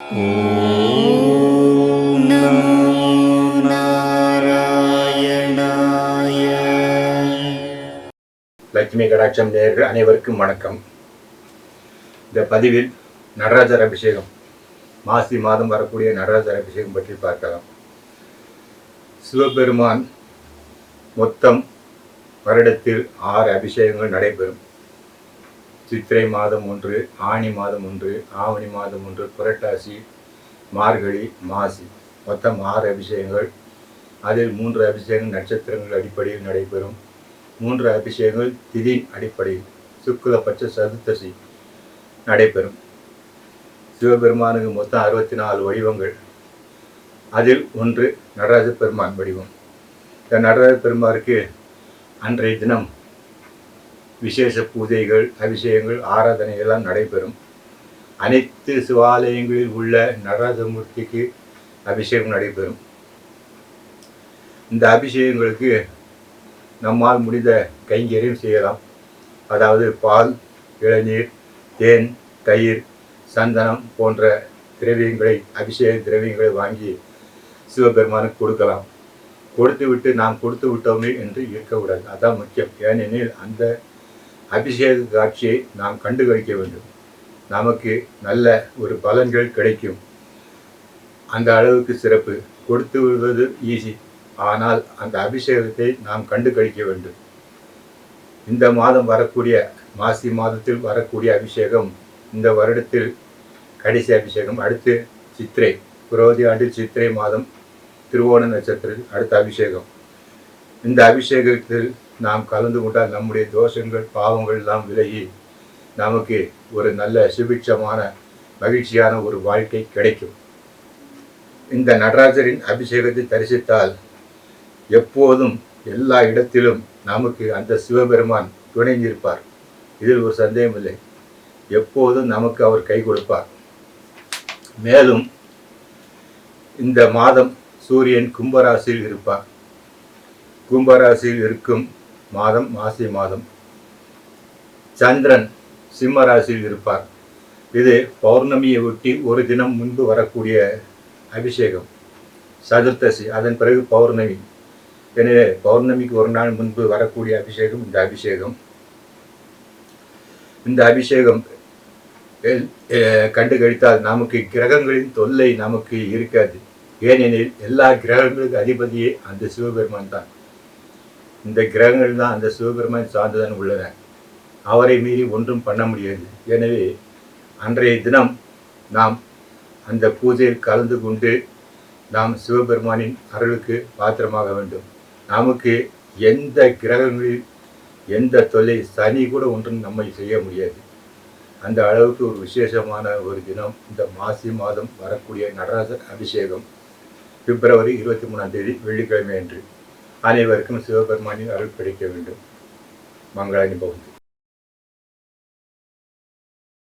ॐ नमो नारायणाय லட்சுமி கடாட்சம் நேர்கள் அனைவருக்கும் வணக்கம் இந்த பதிவில் நடராஜர் அபிஷேகம் மாசி மாதம் வரக்கூடிய நடராஜர் அபிஷேகம் பற்றி பார்க்கலாம் சிவபெருமான் மொத்தம் வருடத்தில் ஆறு அபிஷேகங்கள் நடைபெறும் சித்திரை மாதம் ஒன்று ஆணி மாதம் ஒன்று ஆவணி மாதம் ஒன்று புரட்டாசி மார்கழி மாசி. மொத்தம் ஆறு அபிஷேகங்கள். அதில் மூன்று அபிஷேகம் நட்சத்திரங்கள் அடிப்படையில் நடைபெறும். மூன்று அபிஷேகங்கள் திதி அடிப்படையில் சுக்குலபட்ச சதுர்த்தசி நடைபெறும். சிவபெருமானுக்கு மொத்தம் அறுபத்தி நாலு வடிவங்கள். அதில் ஒன்று நடராஜ பெருமான் வடிவம். இந்த நடராஜ பெருமாருக்கு அன்றைய தினம் விசேஷ பூஜைகள் அபிஷேகங்கள் ஆராதனை எல்லாம் நடைபெறும். அனைத்து சிவாலயங்களில் உள்ள நடராஜமூர்த்திக்கு அபிஷேகம் நடைபெறும். இந்த அபிஷேகங்களுக்கு நம்மால் முடிந்த கைங்கரியம் செய்யலாம். அதாவது பால் இளநீர் தேன் தயிர் சந்தனம் போன்ற திரவியங்களை அபிஷேக திரவியங்களை வாங்கி சிவபெருமானுக்கு கொடுக்கலாம். கொடுத்து விட்டு நாம் கொடுத்து விட்டோமே என்று இருக்கக்கூடாது. அதான் முக்கியம். ஏனெனில் அந்த அபிஷேக காட்சியை நாம் கண்டு கழிக்க வேண்டும். நமக்கு நல்ல ஒரு பலன்கள் கிடைக்கும். அந்த அளவுக்கு சிறப்பு. கொடுத்து விடுவது ஈஸி ஆனால் அந்த அபிஷேகத்தை நாம் கண்டு கழிக்க வேண்டும். இந்த மாதம் வரக்கூடிய மாசி மாதத்தில் வரக்கூடிய அபிஷேகம் இந்த வருடத்தில் கடைசி அபிஷேகம் அடுத்து சித்திரை புரோதி ஆண்டில் சித்திரை மாதம் திருவோண நட்சத்திரத்தில் அடுத்த அபிஷேகம். இந்த அபிஷேகத்தில் நாம் கலந்து கொண்டால் நம்முடைய தோஷங்கள் பாவங்கள் எல்லாம் விலகி நமக்கு ஒரு நல்ல சுபிட்சமான மகிழ்ச்சியான ஒரு வாழ்க்கை கிடைக்கும். இந்த நடராஜரின் அபிஷேகத்தை தரிசித்தால் எப்போதும் எல்லா இடத்திலும் நமக்கு அந்த சிவபெருமான் துணைந்திருப்பார். இதில் ஒரு சந்தேகம் இல்லை. எப்போதும் நமக்கு அவர் கை கொடுப்பார். மேலும் இந்த மாதம் சூரியன் கும்பராசியில் இருப்பார். கும்பராசியில் இருக்கும் மாதம் மாசி மாதம். சந்திரன் சிம்ம ராசியில் இருப்பார். இது பௌர்ணமியை ஒட்டி ஒரு தினம் முன்பு வரக்கூடிய அபிஷேகம். சதுர்த்தசி அதன் பிறகு பௌர்ணமி. எனவே பௌர்ணமிக்கு ஒரு நாள் முன்பு வரக்கூடிய அபிஷேகம் இந்த அபிஷேகம். இந்த அபிஷேகம் கண்டு கழித்தால் நமக்கு கிரகங்களின் தொல்லை நமக்கு இருக்காது. ஏனெனில் எல்லா கிரகங்களுக்கு அதிபதியே அந்த சிவபெருமான் தான். இந்த கிரகங்கள் தான் அந்த சிவபெருமான் சார்ந்துதான் உள்ளன. அவரை மீறி ஒன்றும் பண்ண முடியாது. எனவே அன்றைய தினம் நாம் அந்த பூஜையில் கலந்து கொண்டு நாம் சிவபெருமானின் அருளுக்கு பாத்திரமாக வேண்டும். நமக்கு எந்த கிரகங்களில் எந்த தொல்லை சனி கூட ஒன்றும் நம்மை செய்ய முடியாது. அந்த அளவுக்கு ஒரு விசேஷமான ஒரு தினம் இந்த மாசி மாதம் வரக்கூடிய நடராஜர் அபிஷேகம் பிப்ரவரி இருபத்தி மூணாம் தேதி வெள்ளிக்கிழமை அன்று அனைவருக்கும் சிவபெருமானின் அருள் கிடைக்க வேண்டும். மங்களானி பகுதி